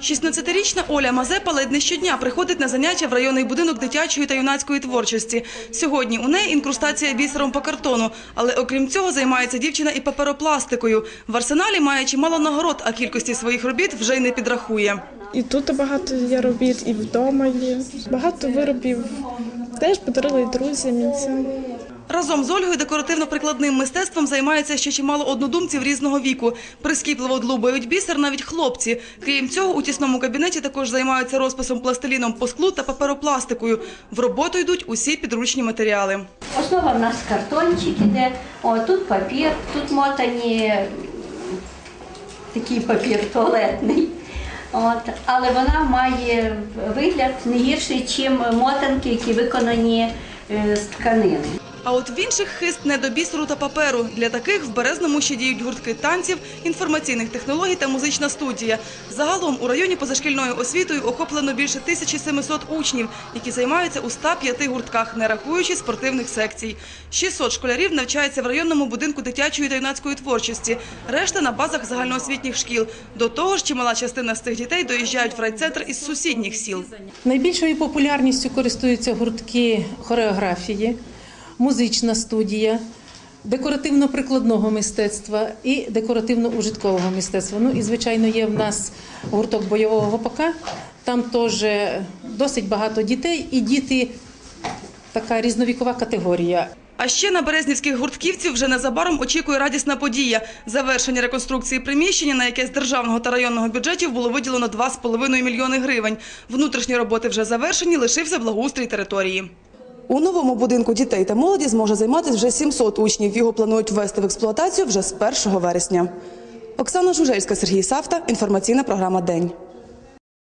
16-річна Оля Мазепа ледь не щодня приходить на заняття в районний будинок дитячої та юнацької творчості. Сьогодні у неї інкрустація бісером по картону, але окрім цього займається дівчина і паперопластикою. В арсеналі має чимало нагород, а кількості своїх робіт вже й не підрахує. І тут багато є робіт, і вдома є. Багато виробів теж подарили друзям. І це. Разом з Ольгою декоративно-прикладним мистецтвом займається ще чимало однодумців різного віку. Прискіпливо длубають бісер навіть хлопці. Крім цього, у тісному кабінеті також займаються розписом пластиліном по склу та паперопластикою. В роботу йдуть усі підручні матеріали. Основа в нас картончик іде, о, тут папір, тут мотані такий папір туалетний. От, але вона має вигляд не гірший, ніж мотанки, які виконані е, з тканини. А от в інших хист не до бісеру та паперу. Для таких в Березному ще діють гуртки танців, інформаційних технологій та музична студія. Загалом у районі позашкільною освітою охоплено більше 1700 учнів, які займаються у 105 гуртках, не рахуючи спортивних секцій. 600 школярів навчаються в районному будинку дитячої та юнацької творчості. Решта на базах загальноосвітніх шкіл. До того ж, чимала частина з цих дітей доїжджають в райцентр із сусідніх сіл. Найбільшою популярністю користуються гуртки хореографії, музична студія, декоративно-прикладного мистецтва і декоративно-ужиткового мистецтва. Ну і звичайно є в нас гурток бойового гопака. Там теж досить багато дітей, і діти така різновікова категорія. А ще на березнівських гуртківців вже незабаром очікує радісна подія – завершення реконструкції приміщення, на яке з державного та районного бюджетів було виділено 2,5 мільйони гривень. Внутрішні роботи вже завершені, лишився благоустрій території. У новому будинку дітей та молоді зможе займатися вже 700 учнів. Його планують ввести в експлуатацію вже з 1 вересня. Оксана Жужельська, Сергій Савта. Інформаційна програма «День».